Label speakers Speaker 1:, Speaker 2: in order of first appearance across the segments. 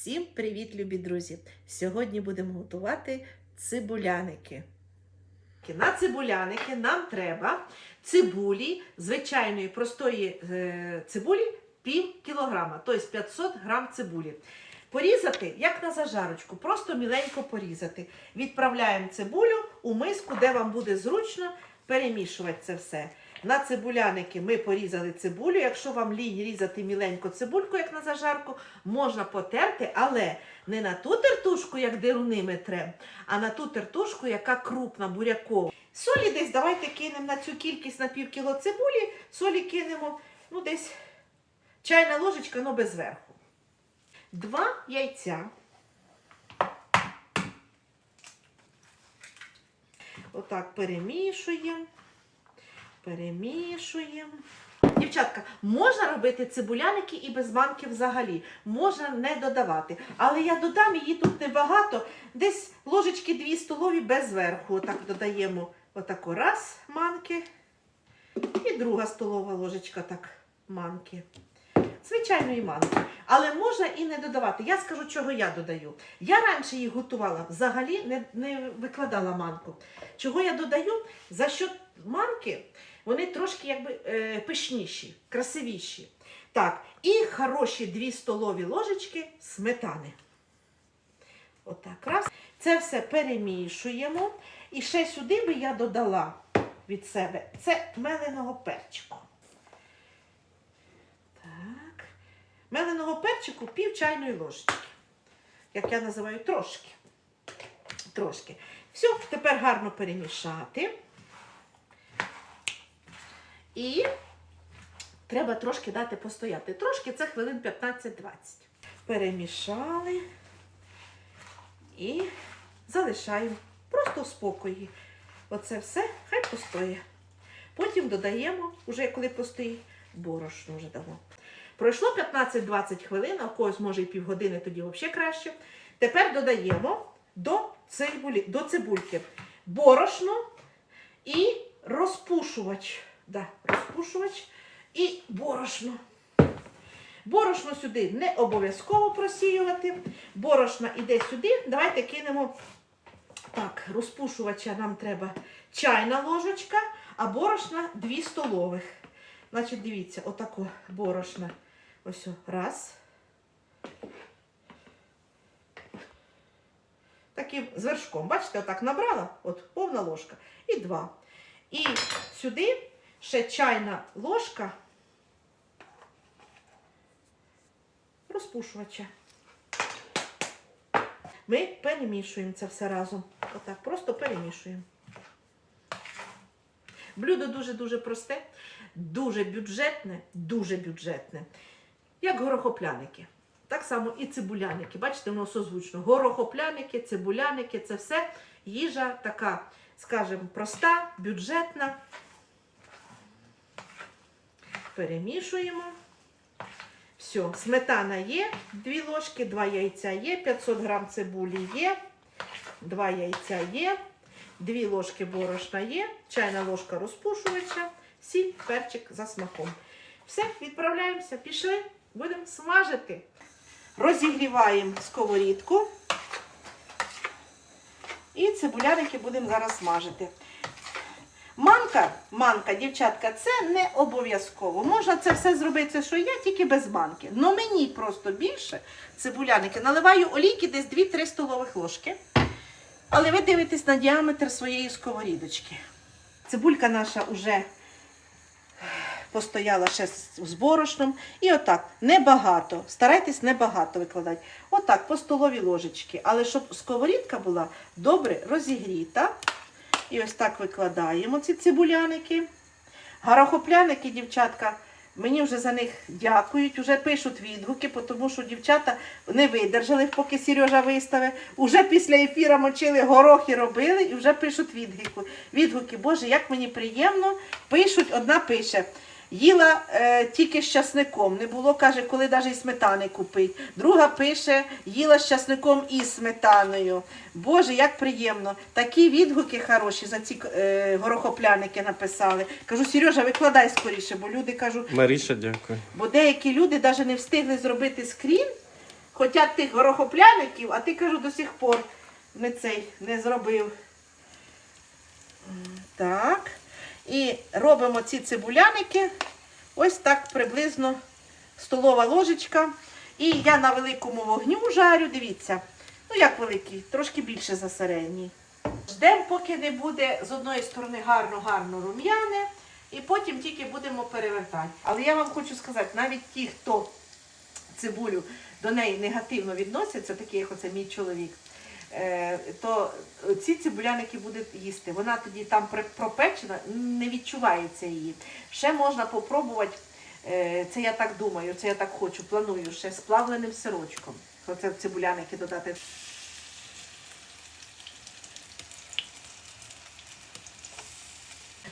Speaker 1: Всім привіт, любі друзі! Сьогодні будемо готувати цибуляники. На цибуляники нам треба цибулі, звичайної простої е, цибулі пів кілограма, тобто 500 грам цибулі. Порізати, як на зажарочку, просто міленько порізати. Відправляємо цибулю у миску, де вам буде зручно перемішувати це все. На цибуляники ми порізали цибулю. Якщо вам лінь різати міленько цибульку, як на зажарку, можна потерти, але не на ту тертушку, як деруни ми а на ту тертушку, яка крупна, бурякова. Солі десь давайте кинемо на цю кількість на пів кіло цибулі, солі кинемо, ну десь чайна ложечка, ну без верху. Два яйця. Отак перемішуємо. Перемішуємо. Дівчатка, можна робити цибуляники і без манки взагалі. Можна не додавати. Але я додам її тут небагато. Десь ложечки дві столові без верху. Отак додаємо отако раз манки. І друга столова ложечка так манки. Звичайної манки. Але можна і не додавати. Я скажу, чого я додаю. Я раніше їх готувала, взагалі не, не викладала манку. Чого я додаю? За що манки вони трошки якби е, пишніші, красивіші. Так, і хороші 2 столові ложечки сметани. Отак раз. Це все перемішуємо. І ще сюди би я додала від себе це меленого перчику. Так. Меленого перчику пів чайної ложечки. Як я називаю трошки. Трошки. Все, тепер гарно перемішати. І треба трошки дати постояти. Трошки це хвилин 15-20. Перемішали і залишаємо просто в спокої. Оце все хай постоє. Потім додаємо, уже коли постоїть, борошно вже дамо. Пройшло 15-20 хвилин, а у когось може і півгодини, тоді взагалі краще. Тепер додаємо до, цибулі, до цибульки борошно і розпушувач. Да, розпушувач і борошно. Борошно сюди не обов'язково просіювати. Борошно йде сюди. Давайте кинемо. Так, розпушувача нам треба чайна ложечка, а борошна 2 столових. Значить, дивіться, отако борошна. Ось раз. Таким з вершком. Бачите, отак набрала, от повна ложка. І два. І сюди ще чайна ложка розпушувача. Ми перемішуємо це все разом. Отак, просто перемішуємо. Блюдо дуже-дуже просте, дуже бюджетне, дуже бюджетне. Як горохопляники. Так само і цибуляники. Бачите, воно созвучно. Горохопляники, цибуляники це все їжа така, скажімо, проста, бюджетна. Перемішуємо. Все, сметана є, 2 ложки, 2 яйця є, 500 грам цибулі є, 2 яйця є, 2 ложки борошна є, чайна ложка розпушувача, сіль, перчик за смаком. Все, відправляємося, пішли, будемо смажити. Розігріваємо сковорідку. І цибуляники будемо зараз смажити. Манка, манка, дівчатка, це не обов'язково. Можна це все зробити, що я, тільки без манки. Но мені просто більше цибуляники. Наливаю олійки десь 2-3 столових ложки. Але ви дивитесь на діаметр своєї сковорідочки. Цибулька наша вже постояла ще з борошном. І отак, небагато. Старайтесь небагато викладати. Отак, по столовій ложечки. Але щоб сковорідка була добре розігріта. І ось так викладаємо ці цибуляники. Гарохопляники, дівчатка, мені вже за них дякують, вже пишуть відгуки, тому що дівчата не видержали, поки Сережа виставив. Уже після ефіра мочили горохи робили і вже пишуть відгуки. Відгуки, Боже, як мені приємно. Пишуть, одна пише. Їла е, тільки з часником. Не було, каже, коли навіть і сметани купить. Друга пише, їла з часником і сметаною. Боже, як приємно. Такі відгуки хороші за ці е, горохопляники написали. Кажу, Сережа, викладай скоріше, бо люди кажуть,
Speaker 2: Маріша, дякую.
Speaker 1: бо деякі люди навіть не встигли зробити скрін. хотять тих горохопляників, а ти кажу до сих пор не цей не зробив. Так. І робимо ці цибуляники. Ось так приблизно столова ложечка. І я на великому вогню жарю, дивіться. Ну, як великий, трошки більше за середній. Ждемо, поки не буде з одної сторони гарно-гарно рум'яне, і потім тільки будемо перевертати. Але я вам хочу сказати, навіть ті, хто цибулю до неї негативно відносяться, такі як оце мій чоловік, то ці цибуляники будуть їсти. Вона тоді там пропечена, не відчувається її. Ще можна попробувати, е, це я так думаю, це я так хочу, планую ще з плавленим сирочком. Оце цибуляники додати.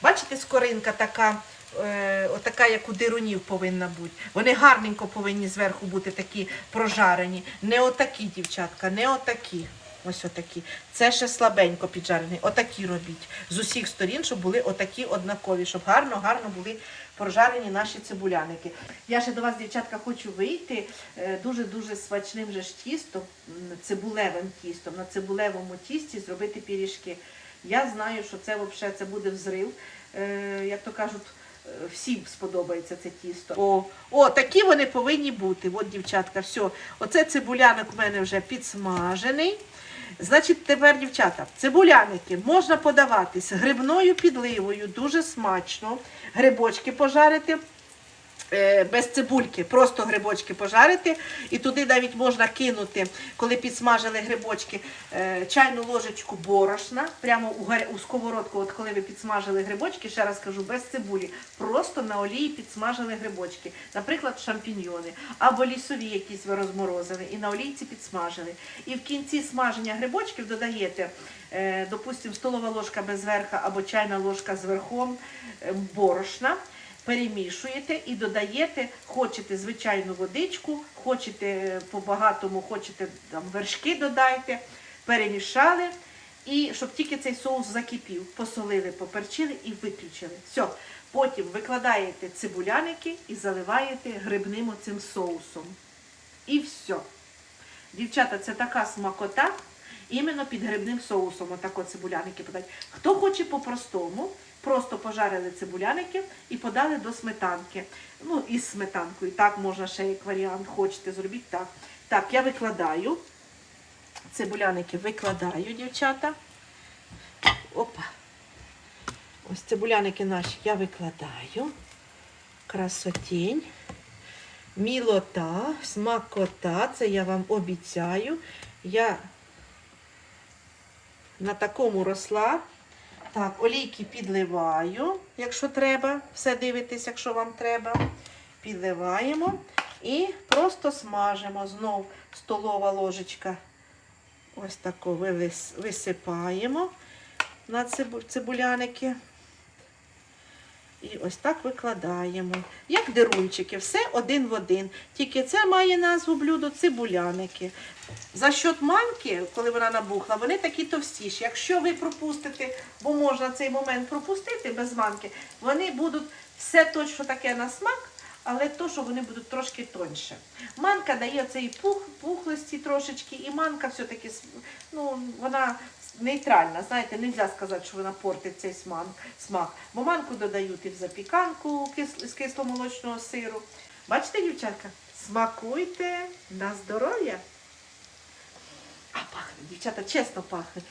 Speaker 1: Бачите, скоринка така, е, отака, як у дирунів повинна бути. Вони гарненько повинні зверху бути такі прожарені. Не отакі, дівчатка, не отакі. Ось отакі. Це ще слабенько піджарені. Отакі робіть. З усіх сторін, щоб були отакі однакові, щоб гарно-гарно були прожарені наші цибуляники. Я ще до вас, дівчатка, хочу вийти е, дуже-дуже смачним же ж тістом, цибулевим тістом. На цибулевому тісті зробити пиріжки. Я знаю, що це взагалі це буде взрив. Е, як то кажуть, е, всім сподобається це тісто. О, о, такі вони повинні бути. От, дівчатка, все. Оце цибулянок у мене вже підсмажений. Значить, тепер, дівчата, цибуляники можна подавати з грибною підливою, дуже смачно. Грибочки пожарити. Е, Без цибульки, просто грибочки пожарити. І туди навіть можна кинути, коли підсмажили грибочки, е, чайну ложечку борошна, прямо у, сковородку, от коли ви підсмажили грибочки, ще раз кажу, без цибулі, просто на олії підсмажили грибочки, наприклад, шампіньйони, або лісові якісь ви розморозили, і на олійці підсмажили. І в кінці смаження грибочків додаєте, е, допустимо, столова ложка без верха або чайна ложка з верхом борошна перемішуєте і додаєте, хочете звичайну водичку, хочете по-багатому, хочете там вершки додайте, перемішали. І щоб тільки цей соус закипів, посолили, поперчили і виключили. Все. Потім викладаєте цибуляники і заливаєте грибним оцим соусом. І все. Дівчата, це така смакота, іменно під грибним соусом. Отако цибуляники подають. Хто хоче по-простому, просто пожарили цибуляники і подали до сметанки. Ну, із сметанкою. Так можна ще як варіант, хочете, зробіть так. Так, я викладаю. Цибуляники викладаю, дівчата. Опа. Ось цибуляники наші я викладаю. Красотінь. Мілота, смакота, це я вам обіцяю. Я на такому росла. Так, олійки підливаю, якщо треба. Все дивитесь, якщо вам треба. Підливаємо і просто смажимо. Знов столова ложечка. Ось таку висипаємо на цибуляники. І ось так викладаємо. Як дирунчики, все один в один. Тільки це має назву блюдо цибуляники. За счет манки, коли вона набухла, вони такі товстіші. Якщо ви пропустите, бо можна цей момент пропустити без манки, вони будуть все точно таке на смак, але то, що вони будуть трошки тоньше. Манка дає цей пух, пухлості трошечки, і манка все-таки ну, вона нейтральна. Знаєте, не можна сказати, що вона портить цей смак. Бо манку додають і в запіканку з кисломолочного сиру. Бачите, дівчатка? Смакуйте на здоров'я. Пахне, дівчата, чесно пахне.